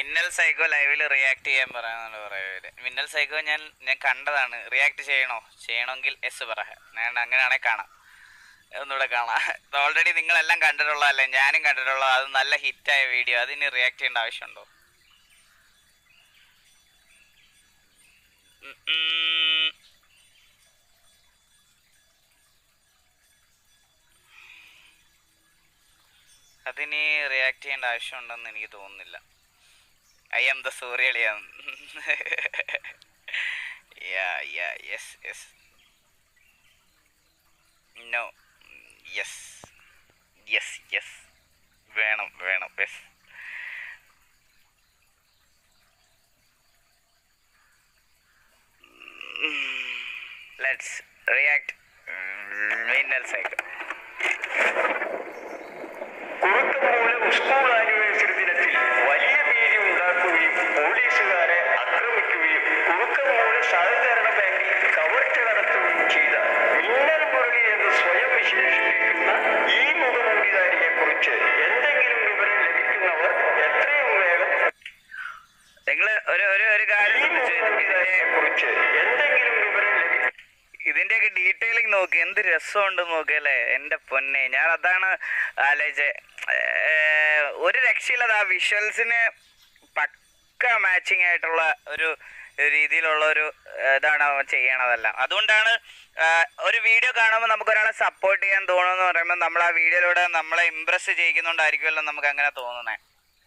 മിന്നൽ സൈക്കോ ലൈവിൽ റിയാക്ട് ചെയ്യാൻ പറയാന്നാണ് പറയുന്നത് മിന്നൽ സൈക്കോ ഞാൻ ഞാൻ കണ്ടതാണ്. റിയാക്ട് ചെയ്യണോ? ചെയ്യണമെങ്കിൽ എസ് പറ. ഞാൻ അങ്ങനെയാണെങ്കിൽ കാണാം. ഒന്നുകൂടെ കാണാം. ഓൾറെഡി നിങ്ങളെല്ലാം കണ്ടിട്ടുള്ളതല്ലേ? ഞാനും കണ്ടിട്ടുള്ളത് അത് നല്ല ഹിറ്റായ വീഡിയോ അതിന് റിയാക്ട് ചെയ്യേണ്ട ആവശ്യമുണ്ടോ. അതിന് റിയാക്ട് ചെയ്യേണ്ട ആവശ്യമുണ്ടെന്ന് എനിക്ക് തോന്നുന്നില്ല. I am the Suryalayam. yeah, yeah, yes, yes. No, yes, yes, yes. Venom, Venom, yes. Let's react. Vinyl cycle. രസമുണ്ട് നോക്കിയല്ലേ എന്റെ പൊന്നെ. ഞാൻ അതാണ് ആലോചിച്ചേ ഒരു രക്ഷയില്ലാതെ ആ വിഷ്വൽസിന് പക്ക മാച്ചിങ് ആയിട്ടുള്ള ഒരു രീതിയിലുള്ള ഒരു ഇതാണ് അവൻ ചെയ്യണതെല്ലാം. അതുകൊണ്ടാണ് ഒരു വീഡിയോ കാണുമ്പോൾ നമുക്ക് ഒരാളെ സപ്പോർട്ട് ചെയ്യാൻ തോന്നുന്നു പറയുമ്പോൾ നമ്മൾ ആ വീഡിയോയിലൂടെ നമ്മളെ ഇമ്പ്രസ് ചെയ്യിക്കുന്നുണ്ടായിരിക്കുമല്ലോ നമുക്ക് അങ്ങനെ തോന്നുന്നത്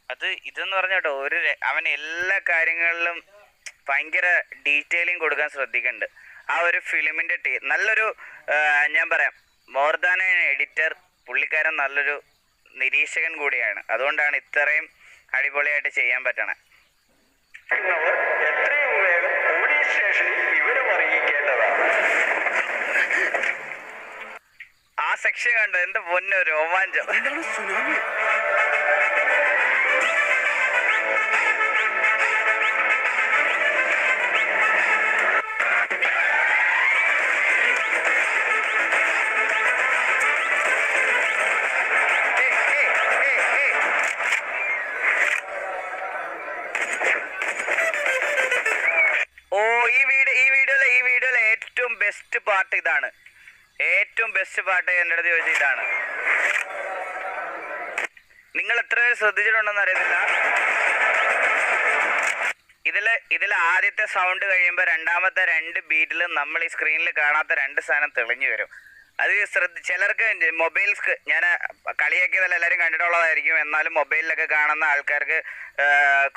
അത് ഇതെന്ന് പറഞ്ഞോട്ടോ ഒരു അവൻ എല്ലാ കാര്യങ്ങളിലും ഭയങ്കര ഡീറ്റെയിലിംഗ് കൊടുക്കാൻ ശ്രദ്ധിക്കുന്നുണ്ട് ആ ഒരു ഫിലിമിന്റെ ടീ നല്ലൊരു ഞാൻ പറയാം മോർ ദാൻ എഡിറ്റർ പുള്ളിക്കാരൻ നല്ലൊരു നിരീക്ഷകൻ കൂടിയാണ്. അതുകൊണ്ടാണ് ഇത്രയും അടിപൊളിയായിട്ട് ചെയ്യാൻ പറ്റണേ. ക്കുന്നവർ എത്രയും വേഗം പോലീസ് സ്റ്റേഷനിൽ വിവരം അറിയിക്കേണ്ടതാണ് ആ സെക്ഷൻ കണ്ടോ? എന്റെ പൊന്നൊരു രോമാഞ്ചം. ബെസ്റ്റ് പാട്ട് ഇതാണ്. ഏറ്റവും ബെസ്റ്റ് പാട്ട് എന്റെ അടുത്ത് ചോദിച്ചത് ഇതാണ്. നിങ്ങൾ എത്ര പേര് ശ്രദ്ധിച്ചിട്ടുണ്ടെന്ന് അറിയത്തില്ല. ഇതിൽ ഇതിൽ ആദ്യത്തെ സൗണ്ട് കഴിയുമ്പോൾ രണ്ടാമത്തെ രണ്ട് ബീറ്റിൽ നമ്മൾ ഈ സ്ക്രീനിൽ കാണാത്ത രണ്ട് സാധനം തെളിഞ്ഞു വരും. അത് ശ്രദ്ധ ചിലർക്ക് മൊബൈൽ ഞാൻ കളിയാക്കിയതല്ല എല്ലാവരും കണ്ടിട്ടുള്ളതായിരിക്കും. എന്നാലും മൊബൈലിലൊക്കെ കാണുന്ന ആൾക്കാർക്ക്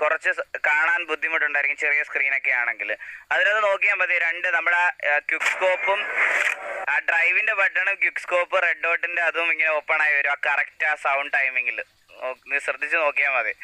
കുറച്ച് കാണാൻ ബുദ്ധിമുട്ടുണ്ടായിരിക്കും ചെറിയ സ്ക്രീനൊക്കെ ആണെങ്കിൽ. അതിനകത്ത് നോക്കിയാൽ മതി. രണ്ട് നമ്മുടെ ക്വിക്ക് സ്കോപ്പും ആ ഡ്രൈവിന്റെ ബട്ടണും ക്വിക്ക് സ്കോപ്പ് റെഡ് ഡോട്ടിന്റെ അതും ഇങ്ങനെ ഓപ്പൺ ആയി വരും. ആ കറക്റ്റ് ആ സൗണ്ട് ടൈമിങ്ങിൽ ശ്രദ്ധിച്ച് നോക്കിയാൽ മതി.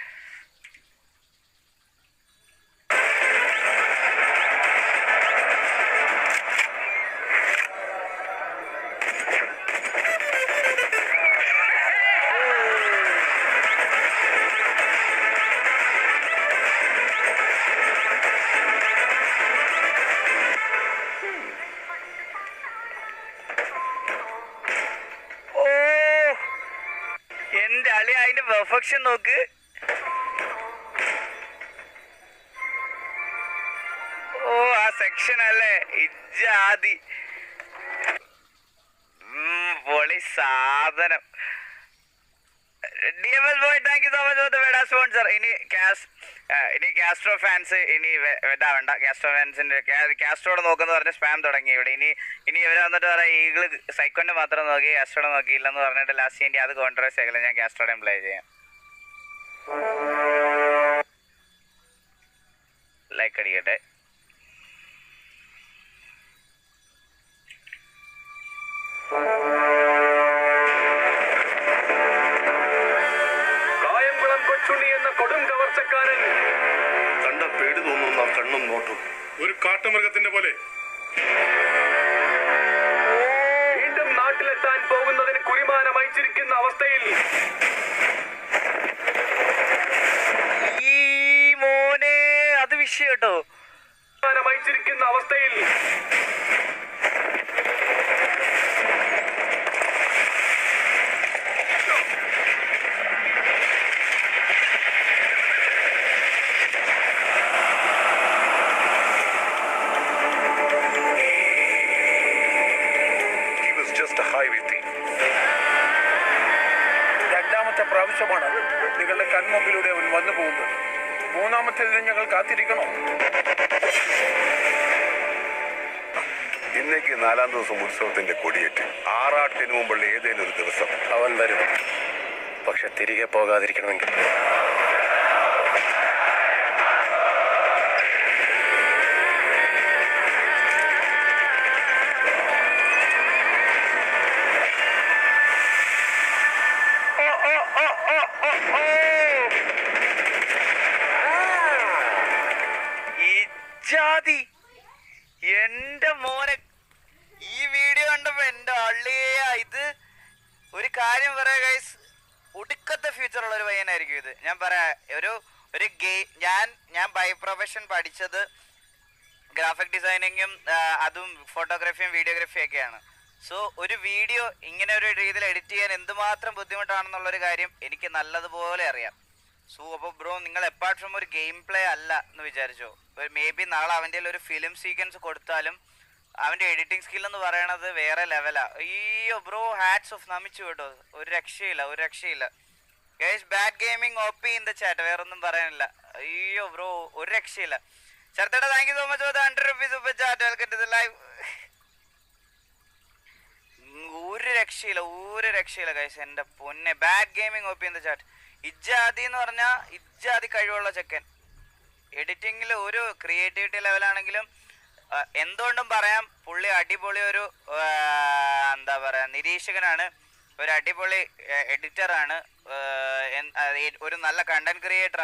പെർഫെക്ഷൻ നോക്ക്. ഓ ആ സെക്ഷൻ അല്ലേ? ഇജാതി പൊളി സാധനം. D boy so much sponsor ഇനി ഇനി കാസ്ട്രോ ഫാൻസ് ഇനി വേണ്ട വേണ്ട. കാസ്ട്രോ ഫാൻസിന്റെ കാസ്ട്രോട് നോക്കുന്നു പറഞ്ഞ സ്പാം തുടങ്ങി ഇവിടെ. ഇനി ഇനി ഇവർ വന്നിട്ട് പറയാം ഈഗിൾ സൈക്കോന്റെ മാത്രം നോക്കി കാസ്ട്രോടെ നോക്കിയില്ലെന്ന് പറഞ്ഞിട്ട് ലാസ്റ്റ് ഇനി അത് കോൺട്രവേഴ്സി ആക്കില്ല ഞാൻ കാസ്ട്രോടെ പ്ലേ ചെയ്യാം. ലൈക്ക് അടിക്കട്ടെ. കായംകുളം കൊച്ചുണ്ണി എന്ന കൊടും കവർച്ചക്കാരൻ. കണ്ട പേടി തോന്നുന്ന കണ്ണും നോട്ടും ഒരു കാട്ടുമൃഗത്തിന്റെ പോലെ. വീണ്ടും നാട്ടിലെത്താൻ പോകുന്നതിന് കുരിമാനം അയച്ചിരിക്കുന്ന അവസ്ഥയിൽ ഈ മോനെ അത് വിഷയം കേട്ടോ. അവസ്ഥയിൽ കാത്തിരിക്കണോ. ഇന്നേക്ക് നാലാം ദിവസം ഉത്സവത്തിന്റെ കൊടിയേറ്റ്. ആറാട്ടിന് മുമ്പുള്ള ഏതേലും ഒരു ദിവസം. അവൻ വരും. പക്ഷെ തിരികെ പോകാതിരിക്കണമെങ്കിൽ. പ്രൊഫഷൻ പഠിച്ചത് ഗ്രാഫിക് ഡിസൈനിങ്ങും അതും ഫോട്ടോഗ്രാഫിയും വീഡിയോഗ്രാഫിയും ഒക്കെയാണ്. സോ ഒരു വീഡിയോ ഇങ്ങനെ ഒരു രീതിയിൽ എഡിറ്റ് ചെയ്യാൻ എന്തുമാത്രം ബുദ്ധിമുട്ടാണെന്നുള്ളൊരു കാര്യം എനിക്ക് നല്ലതുപോലെ അറിയാം. സോ അപ്പോൾ ബ്രോ നിങ്ങൾ എപ്പാർട്ട് ഫ്രം ഒരു ഗെയിം പ്ലേ അല്ല എന്ന് വിചാരിച്ചോ? മേ ബി നാളെ അവന്റെ ഒരു ഫിലിം സീക്വൻസ് കൊടുത്താലും അവന്റെ എഡിറ്റിംഗ് സ്കിൽ എന്ന് പറയണത് വേറെ ലെവലാ അയ്യോ ബ്രോ ഹാറ്റ്സ് ഓഫ് നമിച്ചു കേട്ടോ. ഒരു രക്ഷയില്ല ഒരു രക്ഷയില്ല. Guys bad gaming OP in the chat വേറെ ഒന്നും പറയാനില്ല. അയ്യോ ബ്രോ ഒരു രക്ഷയില്ല. ചേർത്തേട്ടാ thank you so much for hundred rupees super chat welcome to live ഒരു രക്ഷയില്ല ഒരു രക്ഷയില്ല കൈസ് എന്റെ പൊന്നെ bad gaming OP the chat ഇജ്ജാതി എന്ന് പറഞ്ഞാൽ ഇജ്ജാതി കഴിവുള്ള ചെക്കൻ. എഡിറ്റിങ്ങിൽ ഒരു ക്രിയേറ്റിവിറ്റി ലെവലാണെങ്കിലും എന്തുകൊണ്ടും പറയാം പുള്ളി അടിപൊളി ഒരു എന്താ പറയുക നിരീക്ഷകനാണ്. ഒരു അടിപൊളി എഡിറ്ററാണ് ഒരു നല്ല കണ്ടന്റ് ക്രിയേറ്റർ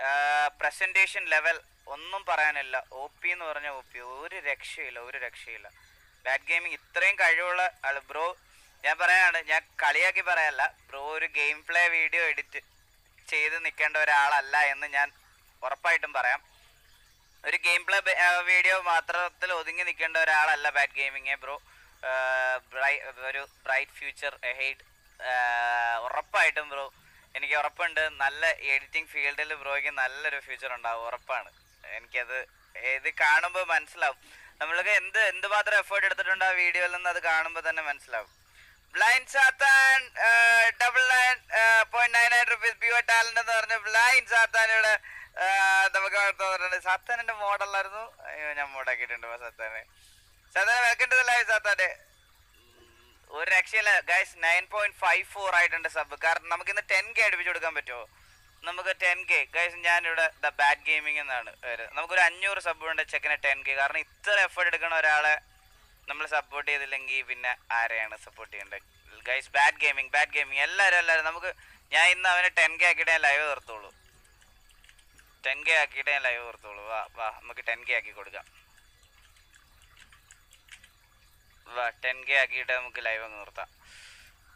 ആണ് പ്രസന്റേഷൻ ലെവൽ ഒന്നും പറയാനില്ല. ഒ പി എന്ന് പറഞ്ഞ ഒ പി ഒരു രക്ഷയില്ല ഒരു രക്ഷയില്ല. ബാറ്റ് ഗെയിമിംഗ് ഇത്രയും കഴിവുള്ള ആൾ ബ്രോ ഞാൻ പറയാണ് ഞാൻ കളിയാക്കി പറയല്ല. ബ്രോ ഒരു ഗെയിം പ്ലേ വീഡിയോ എഡിറ്റ് ചെയ്ത് നിൽക്കേണ്ട ഒരാളല്ല എന്ന് ഞാൻ ഉറപ്പായിട്ടും പറയാം. ഒരു ഗെയിം പ്ലേ വീഡിയോ മാത്രത്തിൽ ഒതുങ്ങി നിൽക്കേണ്ട ഒരാളല്ല ബാറ്റ് ഗെയിമിങ് ബ്രോ ഒരു ബ്രൈറ്റ് ഫ്യൂച്ചർ ഹെയ്ഡ് ഉറപ്പായിട്ടും ബ്രോ എനിക്ക് ഉറപ്പുണ്ട്. നല്ല എഡിറ്റിംഗ് ഫീൽഡിൽ ബ്രോയ്ക്ക് നല്ലൊരു ഫ്യൂച്ചർ ഉണ്ടാവും. ഉറപ്പാണ്. എനിക്കത് ഇത് കാണുമ്പോൾ മനസ്സിലാവും. നമ്മൾക്ക് എന്ത് എന്ത് മാത്രം എഫേർട്ട് എടുത്തിട്ടുണ്ട് ആ വീഡിയോയിൽ നിന്ന് അത് കാണുമ്പോൾ തന്നെ മനസ്സിലാവും. Blind Satan double nine point nine nine rupees pure talent എന്ന് പറഞ്ഞ ബ്ലൈൻഡ് ആ, നമുക്ക് തോന്നിട്ടുണ്ട് സാത്താന്റെ മോഡലായിരുന്നു അയ്യോ ഞാൻ മോഡാക്കിയിട്ടുണ്ട് സാത്താനെ സാത്താൻ വെൽക്കം ടു ലൈവ് സാത്താനെ ഒരു രക്ഷയില്ല. Guys nine point five four ആയിട്ടുണ്ട് സബ് കാരണം നമുക്ക് ഇന്ന് ടെൻ കെ അടുപ്പിച്ച് കൊടുക്കാൻ പറ്റുമോ? നമുക്ക് ടെൻ കെ ഗൈസ് ഞാനിവിടെ ദ ബാഡ് ഗെയിമിംഗ് എന്നാണ്. വരുന്നത് നമുക്കൊരു അഞ്ഞൂറ് സബ് ഉണ്ട് ചെക്കിന് ടെൻ കെ കാരണം ഇത്ര എഫേർട്ട് എടുക്കണ ഒരാളെ നമ്മൾ സപ്പോർട്ട് ചെയ്തില്ലെങ്കിൽ പിന്നെ ആരെയാണ് സപ്പോർട്ട് ചെയ്യേണ്ടത്? Guys bad gaming bad gaming എല്ലാവരും എല്ലാവരും നമുക്ക് ഞാൻ ഇന്ന് അവനെ ടെൻ കെ ആക്കിയിട്ട് ഞാൻ ലൈവ് നിർത്തുള്ളൂ. ടെൻ കെ ആക്കിയിട്ട് ഞാൻ ലൈവ് നിർത്തുള്ളൂ. വാ വാ നമുക്ക് ടെൻ കെ ആക്കി കൊടുക്കാം വാ ടെൻ കെ ആക്കിയിട്ട് നമുക്ക് ലൈവ് അങ്ങ് നിർത്താം.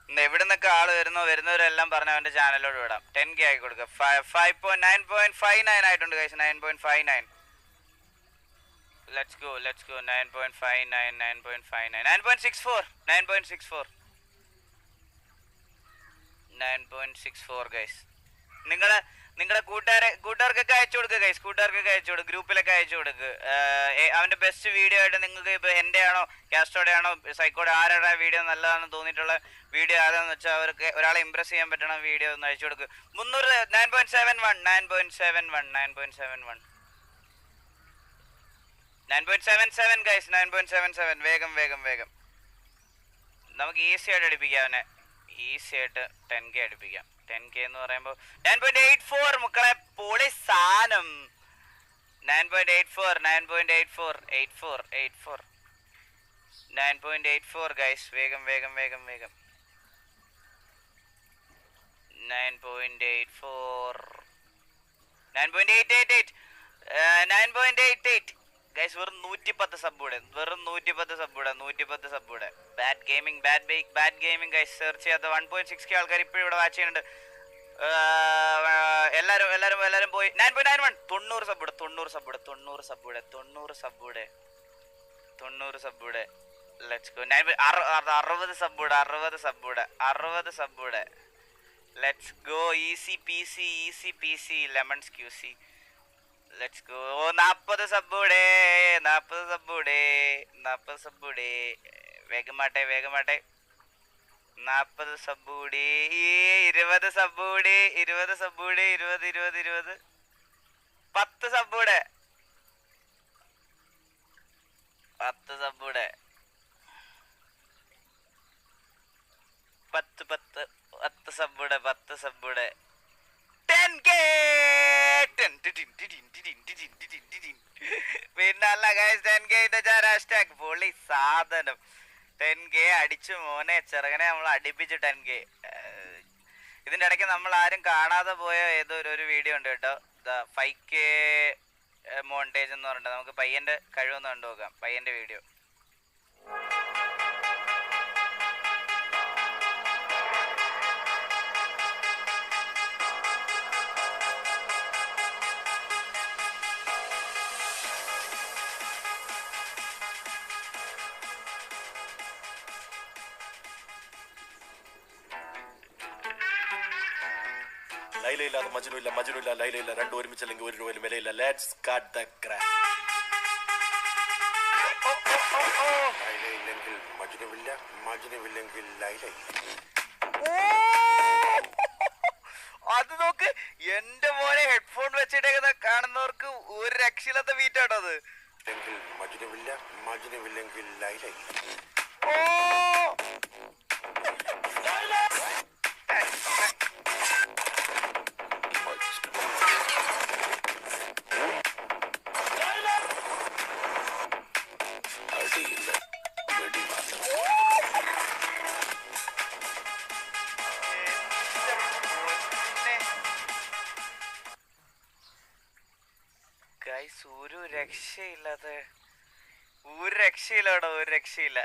ഇന്ന് എവിടെ നിന്നൊക്കെ ആൾ വരുന്നോ വരുന്നവരെല്ലാം പറഞ്ഞ അവന്റെ ചാനലോട് വിടാം. ടെൻ കെ ആക്കി കൊടുക്കാം. Five point nine point five nine ആയിട്ടുണ്ട് കഴിച്ച് nine point five nine let's go let's go nine point five nine nine point five nine nine point six four nine point six four nine point six four guys നിങ്ങളെ നിങ്ങളുടെ കൂട്ടുകാരെ കൂട്ടുകാർക്കൊക്കെ അയച്ചു കൊടുക്കുക guys കൂട്ടുകാർക്കൊക്കെ അയച്ചു കൊടുക്കുക ഗ്രൂപ്പിലൊക്കെ അയച്ചു കൊടുക്കുക അവന്റെ ബെസ്റ്റ് വീഡിയോ ആയിട്ട് നിങ്ങൾക്ക് ഇപ്പൊ എന്റെ ആണോ കാസ്റ്റോടെ ആണോ സൈക്കോടെ ആരുടെ വീഡിയോ നല്ലതാണെന്ന് തോന്നിയിട്ടുള്ള വീഡിയോ ആരാന്ന് വെച്ചാൽ അവർക്ക് ഒരാളെ ഇംപ്രസ് ചെയ്യാൻ പറ്റണ വീഡിയോ ഒന്ന് അയച്ചു കൊടുക്കുക മുന്നൂറ് nine point seven one nine point seven one nine point seven one nine point seven seven guys nine point seven seven വേഗം വേഗം വേഗം. നമുക്ക് ഈസി ആയിട്ട് അടിപ്പിക്കാം അവനെ. ഈസി ആയിട്ട് ടെൻ കെ അടിപ്പിക്കാം. ടെൻ കെ എന്ന് പറയുമ്പോൾ നയൻ പോയിന്റ് എയ്റ്റ് ഫോർ മക്കളെ പൊളി സാധനം nine point eight four nine point eight four eight four eight four nine point eight four guys വേഗം വേഗം വേഗം വേഗം. Nine point eight four nine point eight eight eight nine point eight eight guys വെറും നൂറ്റിപ്പത്ത് സബ്ബൂടെ വെറും നൂറ്റിപ്പത്ത് സബ്ബൂടെ നൂറ്റിപ്പത്ത് സബ്ബൂടെ bad gaming bad bake bad gaming guys search ചെയ്യാത്ത വൺ പോയിന്റ് സിക്സ് കെ ആൾക്കാർ ഇപ്പോഴും ഇവിടെ വാച്ച് ചെയ്യുന്നുണ്ട്. എല്ലാവരും എല്ലാവരും എല്ലാവരും പോയി. നയൻ പോയിന്റ് നയൻ വൺ തൊണ്ണൂറ് സബ്ബൂടെ തൊണ്ണൂറ് സബ്ബൂടെ തൊണ്ണൂറ് സബ്ബൂടെ തൊണ്ണൂറ് സബ്ബൂടെ തൊണ്ണൂറ് സബ്ബൂടെ ലെറ്റ്സ് ഗോ നയൻ അറുപത് സബ്ബൂടെ അറുപത് സബ്ബൂടെ അറുപത് സബ്ബൂടെ let's go easy P C easy P C lemons Q C let's go നാപ്പത് സബ്ബൂടെ നാപ്പത് സബ്ബൂടെ നാപ്പത് സബ്ബൂടെ വേഗമാട്ടെ വേഗമാട്ടെ നാപ്പത് സബ് കൂടി. ഈ ഇരുപത് സബ് കൂടി. ഇരുപത് സബ് കൂടി. ഇരുപത് ഇരുപത് ഇരുപത്. പത്ത് സബ്ബൂടെ പത്ത് സബ്ബൂടെ പത്ത് പത്ത്. പത്ത് സബ്ബൂടെ പത്ത് സബ് കൂടെ ടെൻ കെ പിന്നല്ല പൊളി സാധനം. ടെൻ കെ അടിച്ചു മോനെ ചെറുകനെ നമ്മൾ അടിപ്പിച്ചു ടെൻ കെ ഇതിന്റെ ഇടയ്ക്ക് നമ്മൾ ആരും കാണാതെ പോയ ഏതോ ഒരു വീഡിയോ ഉണ്ട് കേട്ടോ. ഫൈവ് കെ മോണ്ടേജ് എന്ന് പറഞ്ഞിട്ട്. നമുക്ക് പയ്യന്റെ കഴിവൊന്ന് കണ്ടുനോക്കാം പയ്യന്റെ വീഡിയോ ലൈലയില്ലാതെ മജനുമില്ല മജനുമില്ല ലൈലയില്ല രണ്ടും ഒരുമിച്ചല്ലെങ്കിൽ ഒരു രൂപയിലും വിലയില്ല. ലെറ്റ്സ് കട്ട് ദ ക്രാക്ക് ലൈലയില്ലെങ്കിൽ മജനുവില്ല മജനുവില്ലെങ്കിൽ ലൈലയില്ല. അത് നോക്ക് എന്റെ മോനെ ഹെഡ്ഫോൺ വെച്ചിട്ടേക്കുന്ന കാണുന്നവർക്ക് ഒരു രക്ഷയില്ലാത്ത ബീറ്റാട്ടോ അത്. മജനുവില്ല ലൈലൈ ലൈലയില്ല. ഓ! രക്ഷയില്ലാത്ത ഒരു രക്ഷയില്ല കേട്ടോ ഒരു രക്ഷയില്ല.